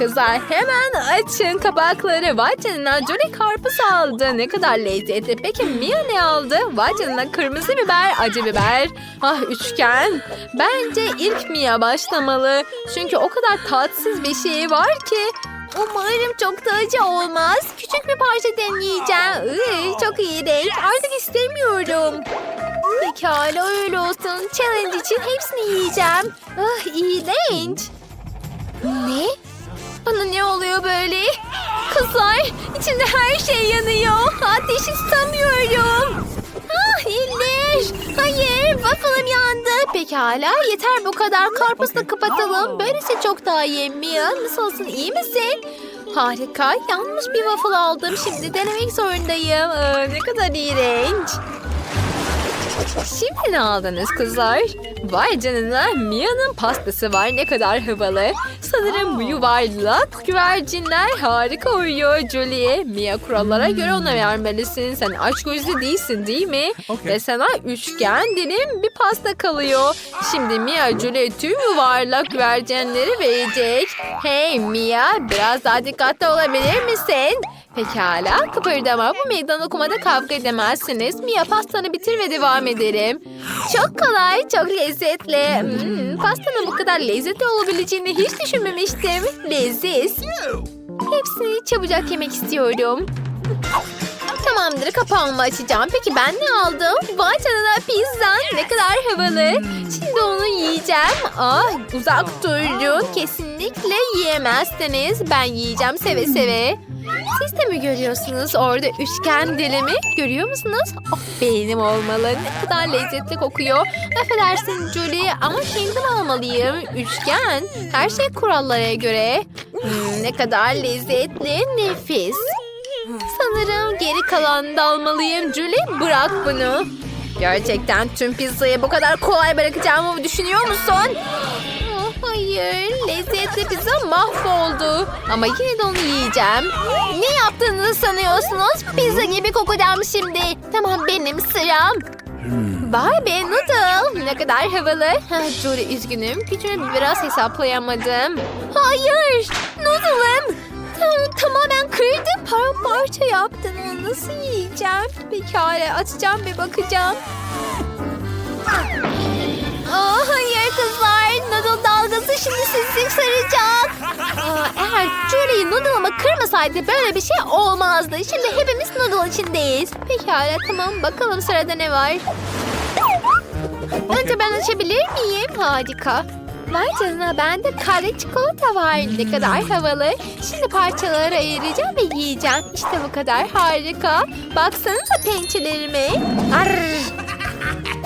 kızlar hemen açın kapakları. Vay canına Jolie karpuz aldı. Ne kadar lezzetli. Peki Mia ne aldı? Vay kırmızı biber, acı biber. Ah üçgen. Bence ilk Mia başlamalı. Çünkü o kadar tatsız bir şey var ki. Umarım çok da acı olmaz. Küçük bir parça deneyeceğim. Iy, çok iğrenç. Artık istemiyorum. Pekala öyle olsun. Challenge için hepsini yiyeceğim. Ah iğrenç. Ne? Bana ne oluyor böyle? Kızlar içimde her şey yanıyor. Ateş istemiyorum. Ah iyiler. Hayır waffle'ım yandı. Pekala yeter bu kadar. Karpuzla kapatalım. Böylesi çok daha. Mia nasılsın iyi misin? Harika. Yanlış bir waffle aldım. Şimdi denemek zorundayım. Aa, ne kadar iğrenç. Şimdi ne aldınız kızlar? Vay canına Mia'nın pastası var ne kadar havalı. Sanırım bu yuvarlak güvercinler harika uyuyor Julie. Mia kurallara göre ona vermelisin. Sen aç gözlü değilsin değil mi? Okey. Ve sana üçgen dilim bir pasta kalıyor. Şimdi Mia Julie tüm yuvarlak güvercinleri verecek. Hey Mia biraz daha dikkatli olabilir misin? Pekala kıpırdama bu meydan okumada kavga edemezsiniz. Mia pastanı bitir ve devam edelim. Çok kolay çok lezzetli. Hmm, pastanın bu kadar lezzetli olabileceğini hiç düşünmemiştim. Leziz. Hepsini çabucak yemek istiyorum. Tamamdır kapağımı açacağım. Peki ben ne aldım? Vay canına pizza. Ne kadar havalı. Şimdi onu yiyeceğim. Ah uzak durun. Kesinlikle yiyemezsiniz. Ben yiyeceğim seve seve. Siz de mi görüyorsunuz orada üçgen dilimi? Görüyor musunuz? Oh, benim olmalı. Ne kadar lezzetli kokuyor. Affedersin Julie ama kendim almalıyım. Üçgen. Her şey kurallara göre. Hmm, ne kadar lezzetli. Nefis. Sanırım geri kalanını da almalıyım. Julie bırak bunu. Gerçekten tüm pizzayı bu kadar kolay bırakacağımı düşünüyor musun? Hayır, lezzetli pizza mahvoldu. Ama yine de onu yiyeceğim. Ne yaptığınızı sanıyorsunuz? Pizza gibi kokacağım şimdi. Tamam benim sıram. Vay be noodle. Ne kadar havalı. Ha, Julie üzgünüm. Gücünü biraz hesaplayamadım. Hayır. Noodle'ım. Tam, tamamen kırdım. Paramparça yaptın. Nasıl yiyeceğim? Pekala açacağım ve bakacağım. Aa, hayır kızlar. Şimdi sizi saracak. Eğer Julie noodle'ımı kırmasaydı böyle bir şey olmazdı. Şimdi hepimiz noodle içindeyiz. Pekala tamam bakalım sırada ne var. Önce ben açabilir miyim? Harika. Vay canına bende kare çikolata var. Ne kadar havalı. Şimdi parçalara ayıracağım ve yiyeceğim. İşte bu kadar harika. Baksanıza pençelerime. Arr.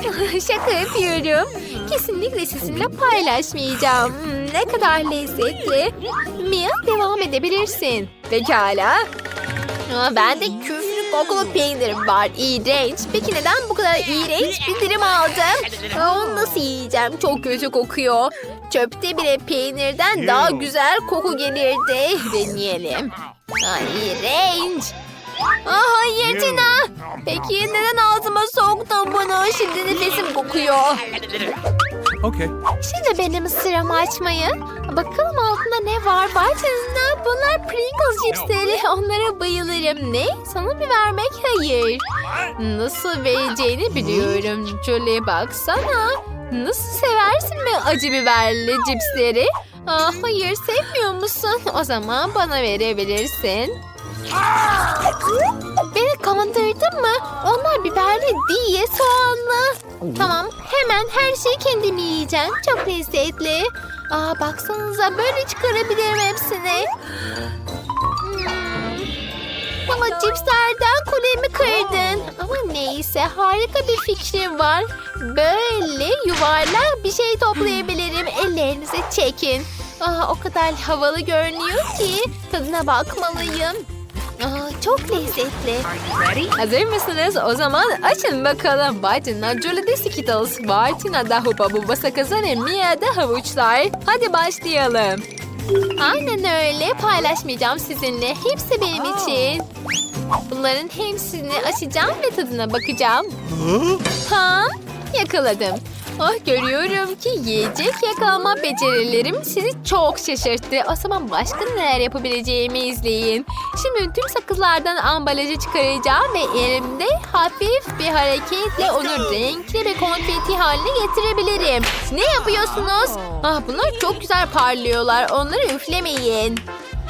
Şaka yapıyorum. Kesinlikle sizinle paylaşmayacağım. Hmm, ne kadar lezzetli. Mia devam edebilirsin. Pekala. Aa, bende küflü kokulu peynirim var. İğrenç. Peki neden bu kadar iğrenç bir dilim aldım? Onu nasıl yiyeceğim? Çok kötü kokuyor. Çöpte bile peynirden daha güzel koku gelirdi. Deneyelim. Aa, iğrenç. Aa, hayır Tina. Peki neden ağzıma soktun bunu? Şimdi nefesim kokuyor. Okay. Şimdi benim sıramı açmayı. Bakalım altında ne var? Canına bunlar Pringles cipsleri. Onlara bayılırım. Ne? Sana mı vermek? Hayır. Nasıl vereceğini biliyorum. Julie baksana. Nasıl seversin mi acı biberli cipsleri? Aa, hayır sevmiyor musun? O zaman bana verebilirsin. Beni kandırdın mı? Onlar biberli değil, soğanlı. Tamam, hemen her şeyi kendim yiyeceğim. Çok lezzetli. Aa, baksanıza böyle çıkarabilirim hepsini. Hmm. Ama cipslerden kulemi kırdın. Ama neyse harika bir fikrim var. Böyle yuvarlak bir şey toplayabilirim. Ellerinizi çekin. Aa, o kadar havalı görünüyor ki tadına bakmalıyım. Aa, çok lezzetli. Hazır mısınız? O zaman açın bakalım. Bartın'la Julie'de Skittles var. Tina'da Hupa Buba sakızı ve Mia'da havuçlar. Hadi başlayalım. Aynen öyle. Paylaşmayacağım sizinle. Hepsi benim için. Bunların hepsini açacağım ve tadına bakacağım. Ha? Yakaladım. Ah görüyorum ki yiyecek yakalama becerilerim sizi çok şaşırttı. O zaman başka neler yapabileceğimi izleyin. Şimdi tüm sakızlardan ambalajı çıkaracağım ve elimde hafif bir hareketle onu renkli bir konfeti haline getirebilirim. Ne yapıyorsunuz? Ah bunlar çok güzel parlıyorlar. Onları üflemeyin.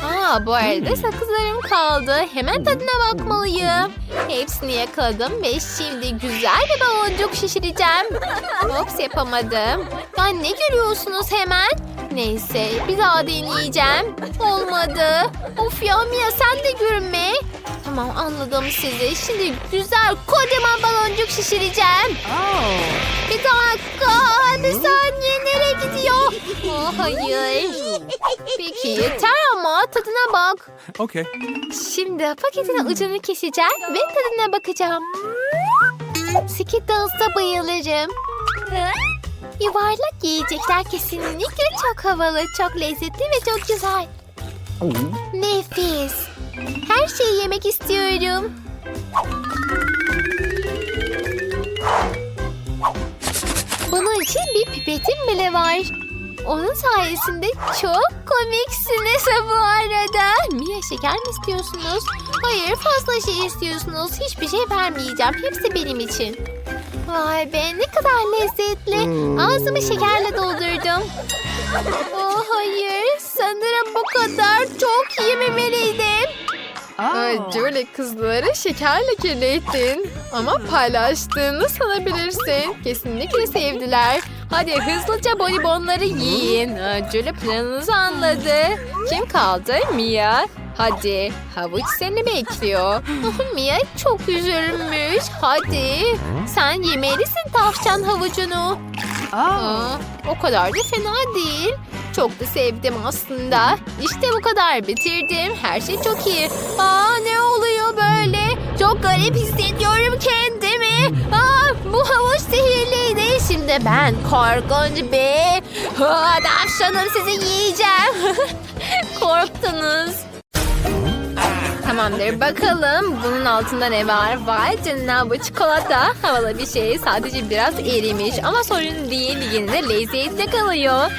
Aa, bu arada sakızlarım kaldı. Hemen tadına bakmalıyım. Hepsini yakaladım ve şimdi güzel bir baloncuk şişireceğim. Ops yapamadım. Ya ne görüyorsunuz hemen? Neyse bir daha deneyeceğim. Olmadı. Of ya Mia sen de gülme. Tamam anladım sizi. Şimdi güzel kocaman baloncuk şişireceğim. Bir dakika. Bir saniye nereye gidiyor? Oh, hayır. Peki yeter ama tadına bak. Okay. Şimdi paketin ucunu keseceğim ve tadına bakacağım. Skittles'a bayılırım. Yuvarlak yiyecekler kesinlikle çok havalı, çok lezzetli ve çok güzel. Nefis. Her şeyi yemek istiyorum. Bunun için bir pipetim bile var. Onun sayesinde çok komiksiniz bu arada. Mia şeker mi istiyorsunuz? Hayır fazla şey istiyorsunuz. Hiçbir şey vermeyeceğim. Hepsi benim için. Vay be ne kadar lezzetli. Ağzımı şekerle doldurdum. Oh hayır sanırım bu kadar çok yememeliydim. Ay, Julie kızları şekerle kirlettin. Ama paylaştığını sanabilirsin. Kesinlikle sevdiler. Hadi hızlıca bonibonları yiyin. Julie planınızı anladı. Kim kaldı? Mia. Hadi havuç seni bekliyor. Mia çok üzülmüş. Hadi sen yemelisin tavşan havucunu. Aa, o kadar da fena değil. Çok da sevdim aslında. İşte bu kadar bitirdim. Her şey çok iyi. Aa ne oluyor böyle? Çok garip hissediyorum kendimi. Aa bu havuç sihirliydi. Şimdi ben korkunç bir Aa, tavşanım sizi yiyeceğim. Korktunuz. Tamamdır bakalım bunun altında ne var? Vay canına bu çikolata havalı bir şey. Sadece biraz erimiş ama sorun değil yine de lezzetli kalıyor.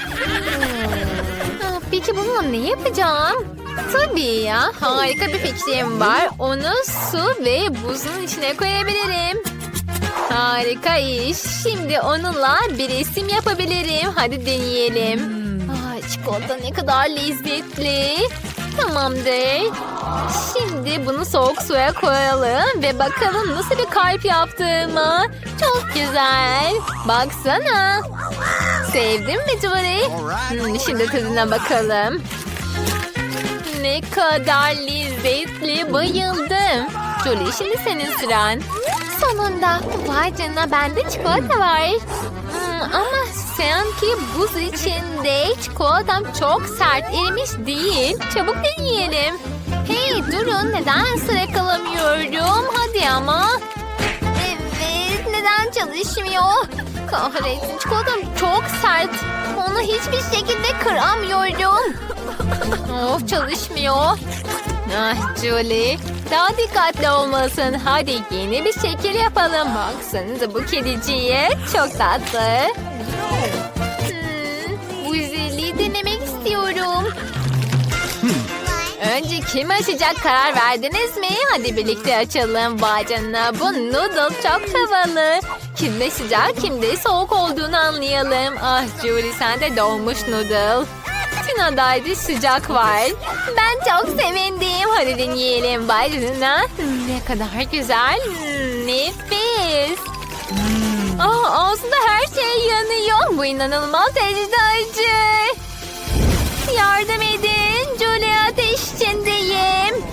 Ah, Peki bununla ne yapacağım? Tabii ya harika bir fikrim var. Onu su ve buzun içine koyabilirim. Harika iş. Şimdi onunla bir resim yapabilirim. Hadi deneyelim. Ay, çikolata ne kadar lezzetli. Tamamdır. Şimdi bunu soğuk suya koyalım ve bakalım nasıl bir kalp yaptığımı. Çok güzel. Baksana. Sevdin mi Jory? Hmm, şimdi tadına bakalım. Ne kadar lezzetli. Bayıldım. Jolie şimdi senin sıran. Sonunda. Vay canına bende çikolata var. Hmm, ama sanki buz içinde çikolatam çok sert erimiş değil. Çabuk deneyelim. Hey durun neden sıra kalamıyorum? Hadi ama. Evet neden çalışmıyor? Kahretsin çikolatam çok sert. Onu hiçbir şekilde kıramıyorum. of çalışmıyor. Ah Julie. Daha dikkatli olmalısın. Hadi yeni bir şekil yapalım. Baksanıza bu kediciye. Çok tatlı. Hmm, bu güzelliği denemek istiyorum. Önce kim açacak karar verdiniz mi? Hadi birlikte açalım. Vay bu noodle çok havalı. Kimde sıcak kimde soğuk olduğunu anlayalım. Ah Julie sen de doğmuş noodle. Tina'daydı sıcak var. Ben çok sevindim. Hadi deneyelim. Vay Ne kadar güzel. Hmm, Nefis. Ah, ağzında her şey yanıyor. Bu inanılmaz derecede acı. Yardım edin. Julia ateş içindeyim.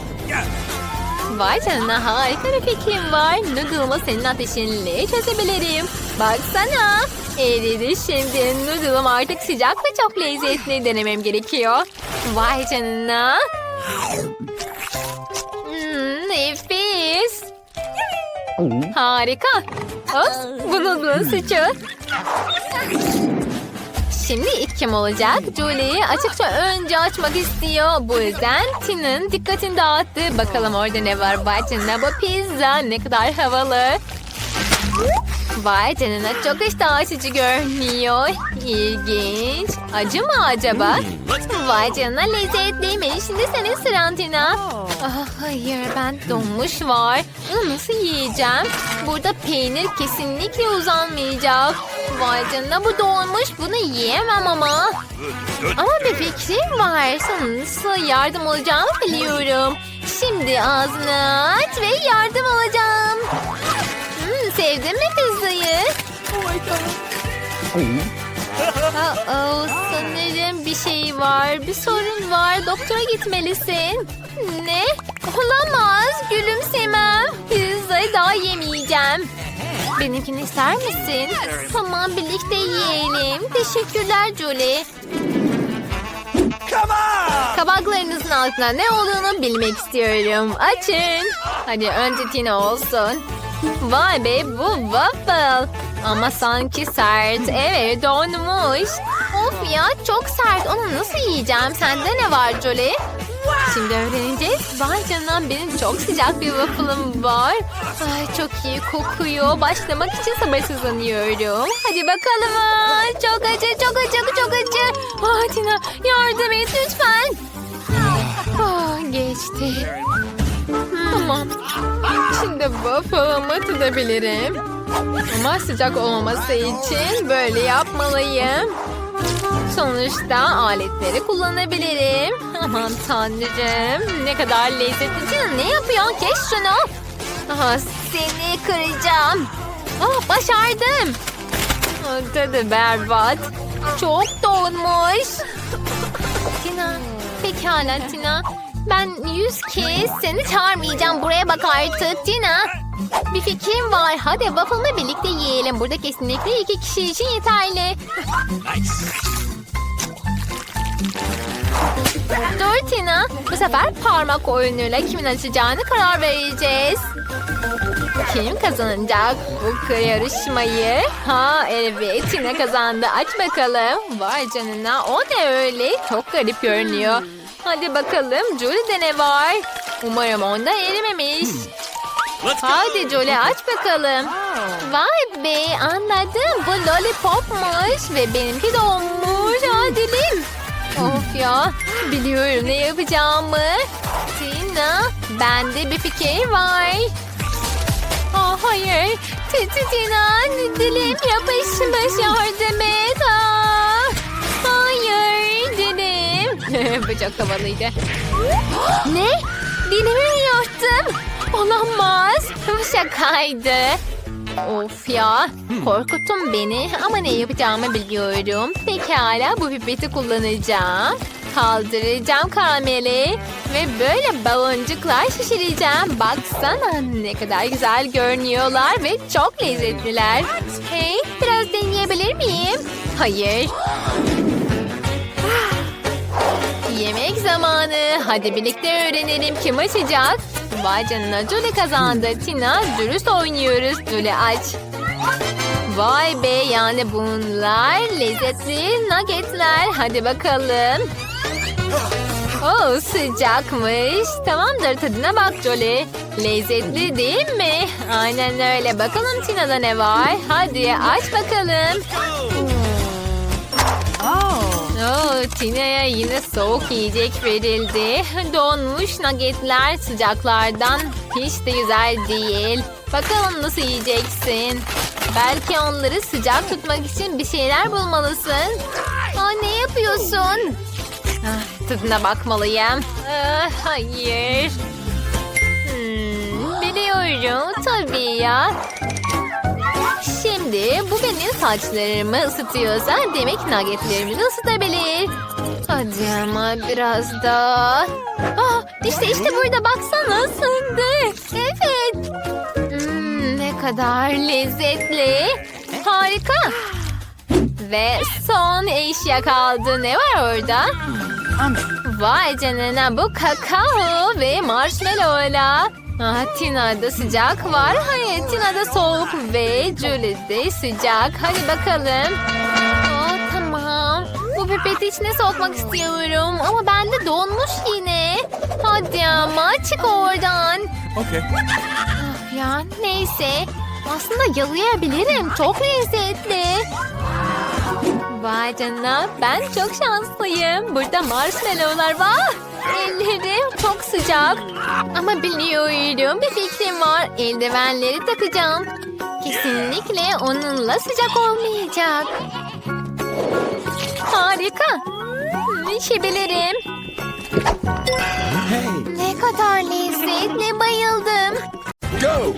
Vay canına harika bir fikrim var. Noodle'ımı senin ateşinle çözebilirim. Baksana. Eridi şimdi. Noodle'ım artık sıcak ve çok lezzetli denemem gerekiyor. Vay canına. Hmm, nefis. Harika. Ops, bu noodle'ın suçu. Şimdi ilk kim olacak? Julie'yi açıkça önce açmak istiyor. Bu yüzden Tin'in dikkatini dağıttı. Bakalım orada ne var? Bahçinde bu pizza ne kadar havalı. Vay canına çok iştah açıcı görünüyor. İlginç. Acı mı acaba? Vay canına lezzetliymiş. Şimdi senin sıran Tina. Ah, hayır ben donmuş var. Bunu nasıl yiyeceğim? Burada peynir kesinlikle uzanmayacak. Vay canına bu donmuş. Bunu yiyemem ama. Ama bir fikrim var. Sana nasıl yardım olacağımı biliyorum. Şimdi ağzını aç ve yardım alacağım. Sevdin mi pizzayı? Aa, sanırım bir şey var. Bir sorun var. Doktora gitmelisin. Ne? Olamaz. Gülümsemem. Pizzayı daha yemeyeceğim. Benimkini ister misin? Tamam birlikte yiyelim. Teşekkürler Julie. Come on! Kabaklarınızın altında ne olduğunu bilmek istiyorum. Açın. Hadi önce Tina olsun. Vay be bu waffle. Ama sanki sert. Evet donmuş. Of ya çok sert. Onu nasıl yiyeceğim? Sende ne var Jolie? Şimdi öğreneceğiz. Vay canına benim çok sıcak bir waffle'ım var. Ay çok iyi kokuyor. Başlamak için sabırsızlanıyorum. Hadi bakalım. Çok acı, çok acı, çok acı. Ah Tina yardım et lütfen. Ah, geçti. Tamam. Şimdi waffle'ımı tadabilirim. Ama sıcak olmaması için böyle yapmalıyım. Sonuçta aletleri kullanabilirim. Aman tanrım. Ne kadar lezzetli. Tina, ne yapıyorsun? Kes şunu. Aha, seni kıracağım. Ah, başardım. Ah, Tadı berbat. Çok donmuş. Tina, pekala Tina. Ben yüz kez seni çağırmayacağım. Buraya bak artık Tina. Bir fikrim var. Hadi waffle'la birlikte yiyelim. Burada kesinlikle iki kişi için yeterli. Dur Tina. Bu sefer parmak oyunuyla kimin açacağını karar vereceğiz. Kim kazanacak bu yarışmayı? Ha evet Tina kazandı. Aç bakalım. Vay canına o ne öyle? Çok garip görünüyor. Hadi bakalım Julie'de ne var? Umarım onda erimemiş. Go! Hadi Jolie aç bakalım. Vay be anladım. Bu lollipopmuş ve benimki donmuş. Adilim. Of ya biliyorum ne yapacağımı. Tina bende bir fikir var. Aa, hayır. Titi Tina dilim yapışmış yardım et. Aa, Bu çok havalıydı. Ne? Dilimi mi yaptım? Olamaz. Şakaydı. Of ya. Korkuttun beni ama ne yapacağımı biliyorum. Pekala bu pipeti kullanacağım. Kaldıracağım karameli. Ve böyle baloncuklar şişireceğim. Baksana ne kadar güzel görünüyorlar ve çok lezzetliler. Hey biraz deneyebilir miyim? Hayır. Yemek zamanı. Hadi birlikte öğrenelim kim açacak. Vay canına Julie kazandı. Tina dürüst oynuyoruz. Julie aç. Vay be yani bunlar lezzetli nuggetler. Hadi bakalım. Oh sıcakmış. Tamamdır tadına bak Jolie. Lezzetli değil mi? Aynen öyle. Bakalım Tina'da ne var? Hadi aç bakalım. Oh, Tina'ya yine soğuk yiyecek verildi. Donmuş nuggetler sıcaklardan hiç de güzel değil. Bakalım nasıl yiyeceksin? Belki onları sıcak tutmak için bir şeyler bulmalısın. Aa, ne yapıyorsun? Ah, tadına bakmalıyım. Ah, hayır. Hmm, biliyorum tabii ya. Şimdi bu benim saçlarımı ısıtıyorsa demek nuggetlerimi de ısıtabilir. Hadi ama biraz daha. Ah, işte işte burada baksana ısındı. Evet. Hmm, ne kadar lezzetli. Harika. Ve son eşya kaldı. Ne var orada? Vay canına bu kakao ve marshmallow'la. Ah, Tina'da sıcak var. Hayır Tina'da soğuk ve Julie'de sıcak. Hadi bakalım. Aa, tamam. Bu pipeti içine sokmak istiyorum. Ama bende donmuş yine. Hadi ama çık oradan. Okay. Ah, ya neyse. Aslında yalayabilirim. Çok lezzetli. Vay canına ben çok şanslıyım. Burada marshmallowlar var. Ellerim çok sıcak. Ama biliyorum bir fikrim var. Eldivenleri takacağım. Kesinlikle onunla sıcak olmayacak. Harika. İçebilirim. Ne kadar lezzetli bayıldım.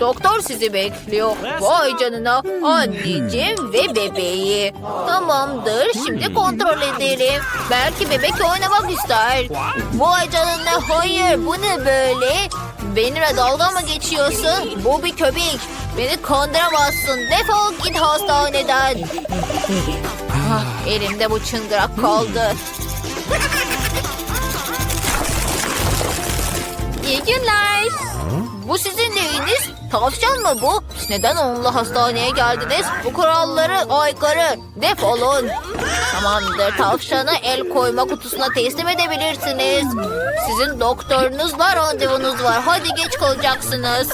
Doktor sizi bekliyor. Vay canına anneciğim ve bebeği. Tamamdır şimdi kontrol edelim. Belki bebek oynamak ister. Vay canına hayır bu ne böyle? Benimle dalga mı geçiyorsun? Bu bir köpek. Beni kandıramazsın. Defol git hastaneden. Ah, elimde bu çıngırak kaldı. İyi günler. Bu sizin neyiniz? Tavşan mı bu? Neden onunla hastaneye geldiniz? Bu kuralları aykırı. Defolun. Tamamdır. Tavşanı el koyma kutusuna teslim edebilirsiniz. Sizin doktorunuzla randevunuz var. Hadi geç kalacaksınız.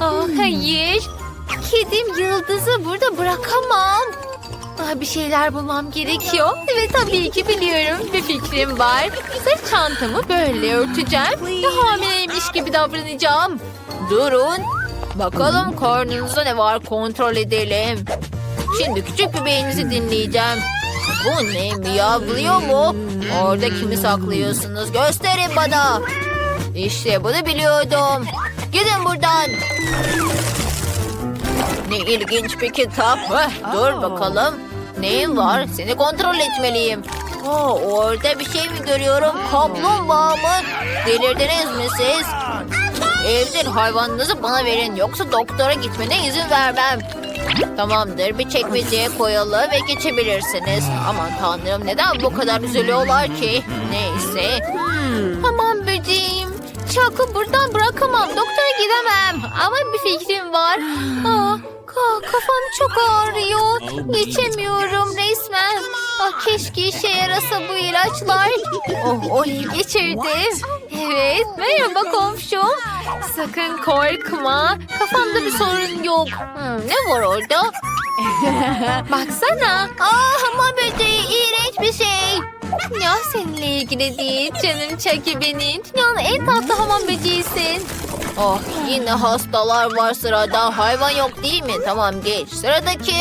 Ah, hayır. Kedim Yıldız'ı burada bırakamam. Ah, bir şeyler bulmam gerekiyor. Ve tabii ki biliyorum bir fikrim var. Sırt çantamı böyle örteceğim. Ve hamileymiş gibi davranacağım. Durun. Bakalım karnınızda ne var kontrol edelim. Şimdi küçük bebeğinizi dinleyeceğim. Bu ne miyavlıyor mu? Orada kimi saklıyorsunuz? Gösterin bana. İşte bunu biliyordum. Gidin buradan. Ne ilginç bir kitap. Heh, dur bakalım. Neyin var? Seni kontrol etmeliyim. Aa, orada bir şey mi görüyorum? Kaplumbağa mı? Delirdiniz mi siz? Evcil hayvanınızı bana verin. Yoksa doktora gitmene izin vermem. Tamamdır bir çekmeceye koyalım ve geçebilirsiniz. Aman tanrım neden bu kadar üzülüyorlar ki? Neyse. Aman böceğim. Çakı buradan bırakamam. Doktora gidemem. Ama bir fikrim var. Aa, ka- kafam çok ağrıyor. Geçemiyorum resmen. Ah, keşke işe yarasa bu ilaçlar. Oh, oh geçirdim. Evet, merhaba komşum. Sakın korkma. Kafamda bir sorun yok. Hmm, ne var orada? Baksana. Aa, hamam böceği iğrenç bir şey. Ya seninle ilgili değil canım Çaki benim. Dünyanın en tatlı hamam böceğisin. Oh yine hastalar var sırada. Hayvan yok değil mi? Tamam geç. Sıradaki.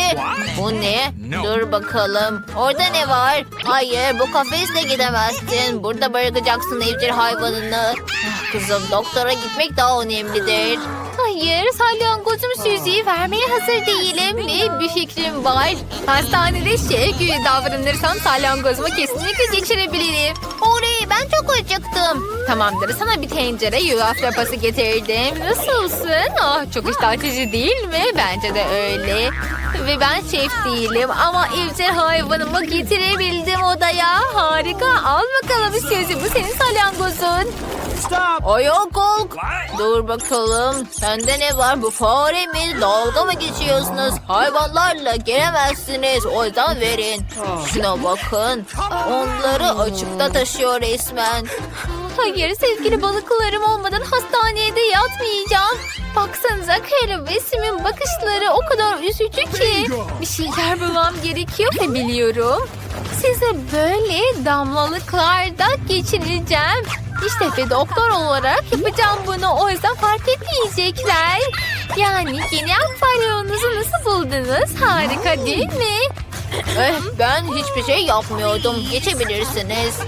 Bu ne? Dur bakalım. Orada ne var? Hayır bu kafesle gidemezsin. Burada bırakacaksın evcil hayvanını. Ah, Kızım doktora gitmek daha önemlidir. Hayır salyangozum Suzy'yi vermeye hazır değilim ve bir fikrim var. Hastanede şef gibi davranırsam salyangozumu kesinlikle geçirebilirim. Orayı ben çok acıktım. Tamamdır sana bir tencere yulaf lapası getirdim. Nasılsın? Ah çok iştah değil mi? Bence de öyle. Ve ben şef değilim ama evcil hayvanımı getirebildim odaya. Harika. Al bakalım bu senin salyangozun. Stop! Ayağa kalk. Dur bakalım. Sende ne var? Bu fare mi? Dalga mı geçiyorsunuz? Hayvanlarla gelemezsiniz. O yüzden verin. Şuna bakın. Onları açıkta taşıyor resmen. Hayır sevgili balıklarım olmadan hastaneye de yatmayacağım. Baksanıza Kara ve Sim'in bakışları o kadar üzücü ki. Bir şeyler bulmam gerekiyor ve biliyorum. Size böyle damlalıklarda geçireceğim. İşte ve doktor olarak yapacağım bunu. O yüzden fark etmeyecekler. Yani yeni akvaryonunuzu nasıl buldunuz? Harika değil mi? Eh, ben hiçbir şey yapmıyordum. Geçebilirsiniz.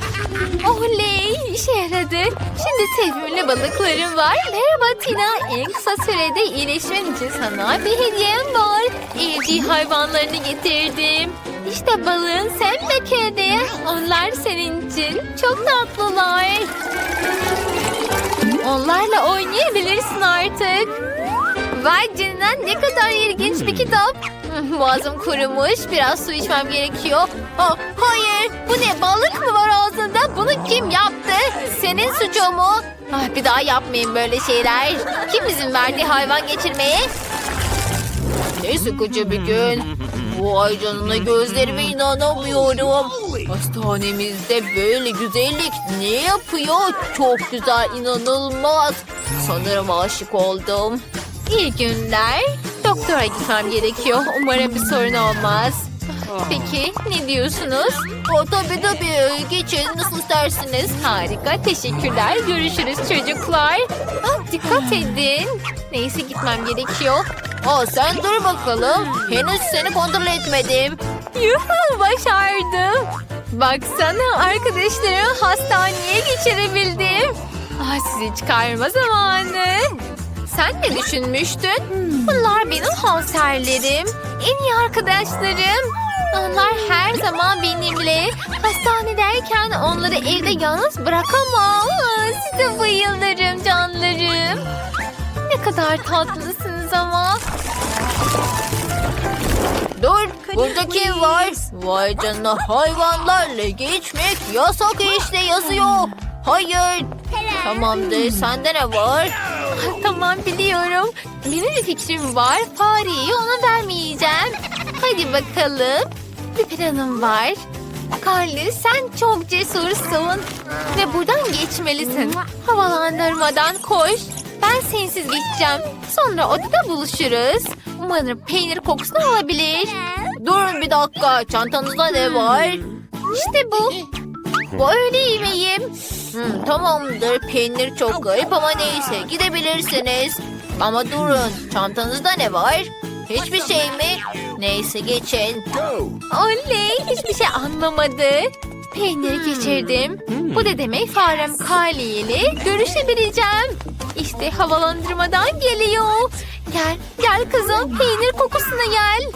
Oley işe yaradı. Şimdi sevimli balıklarım var. Merhaba Tina. En kısa sürede iyileşmen için sana bir hediyem var. Evcil hayvanlarını getirdim. İşte balığın sen ve kedi. Onlar senin için. Çok tatlılar. Onlarla oynayabilirsin artık. Vay canına ne kadar ilginç bir kitap. Boğazım kurumuş. Biraz su içmem gerekiyor. Aa, hayır. Bu ne balık mı var ağzında? Bunu kim yaptı? Senin suçun mu? Ah, bir daha yapmayın böyle şeyler. Kim izin verdi hayvan geçirmeye? Ne sıkıcı bir gün. Vay canına gözlerime inanamıyorum. Hastanemizde böyle güzellik ne yapıyor? Çok güzel, inanılmaz. Sanırım aşık oldum. İyi günler. Doktora gitmem gerekiyor. Umarım bir sorun olmaz. Peki ne diyorsunuz? O tabii tabii. Geçin nasıl istersiniz? Harika teşekkürler. Görüşürüz çocuklar. Ah, dikkat edin. Neyse gitmem gerekiyor. Aa, sen dur bakalım. Henüz seni kontrol etmedim. Yuhu başardım. Baksana arkadaşlarımı hastaneye geçirebildim. Ah, sizi çıkarma zamanı. Sen ne düşünmüştün? Bunlar benim konserlerim. En iyi arkadaşlarım. Onlar her zaman benimle. Hastanedeyken onları evde yalnız bırakamam. Aa, Size bayılırım canlarım. Ne kadar tatlısınız ama. Dur, burada kim var? Vay canına hayvanlarla geçmek yasak işte yazıyor. Hayır. Tamamdır, sende ne var? tamam biliyorum. Benim bir fikrim var. Fareyi ona vermeyeceğim. Hadi bakalım. Bir planım var. Carly sen çok cesursun. Ve buradan geçmelisin. Havalandırmadan koş. Ben sensiz geçeceğim. Sonra odada buluşuruz. Umarım peynir kokusunu alabilir. Durun bir dakika. Çantanızda ne var? İşte bu. Bu öğle. Hmm, tamamdır. Peynir çok garip ama neyse. Gidebilirsiniz. Ama durun. Çantanızda ne var? Hiçbir şey mi? Neyse geçin. Oley! Hiçbir şey anlamadı. Peyniri geçirdim. Bu da demek farem Kali ile görüşebileceğim. İşte havalandırmadan geliyor. Gel, gel kızım. Peynir kokusuna gel.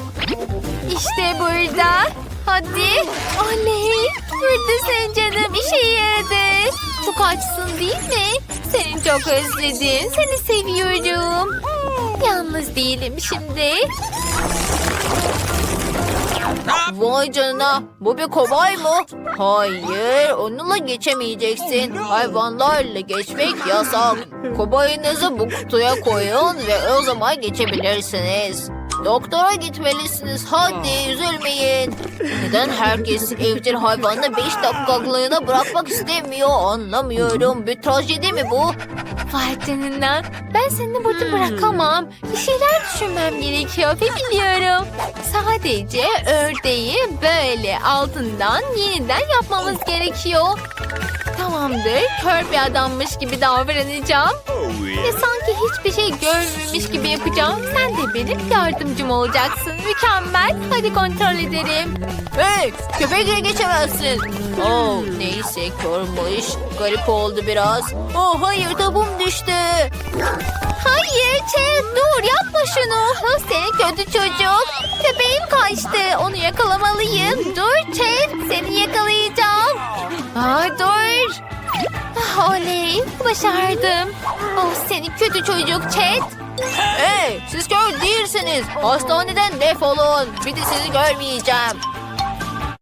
İşte burada. Hadi. Oley. Buradasın canım. İşe yaradı. Çok açsın değil mi? Seni çok özledim. Seni seviyorum. Yalnız değilim şimdi. Vay canına. Bu bir kobay mı? Hayır. Onunla geçemeyeceksin. Hayvanlarla geçmek yasak. Kobayınızı bu kutuya koyun ve o zaman geçebilirsiniz. Doktora gitmelisiniz. Hadi üzülmeyin. Neden herkes evcil hayvanını beş dakikalığına bırakmak istemiyor anlamıyorum. Bir trajedi mi bu? Vay canına. Ben seni burada bırakamam. Bir şeyler düşünmem gerekiyor ve biliyorum. Sadece ördeği böyle altından yeniden yapmamız gerekiyor. Tamamdır. Kör bir adammış gibi davranacağım. Ve sanki hiçbir şey görmemiş gibi yapacağım. Sen de benim yardımcım olacaksın. Mükemmel. Hadi kontrol ederim. Hey! Köpekle geçemezsin. Oh, neyse körmüş. Garip oldu biraz. Oh hayır topum düştü. Hayır Chad dur yapma şunu. Seni kötü çocuk. Köpeğim kaçtı. Onu yakalamalıyım. Dur Chad seni yakalayacağım. Aa, dur. Oley başardım. Oh seni kötü çocuk Chad. Hey siz kör değilsiniz. Hastaneden defolun. Bir de sizi görmeyeceğim.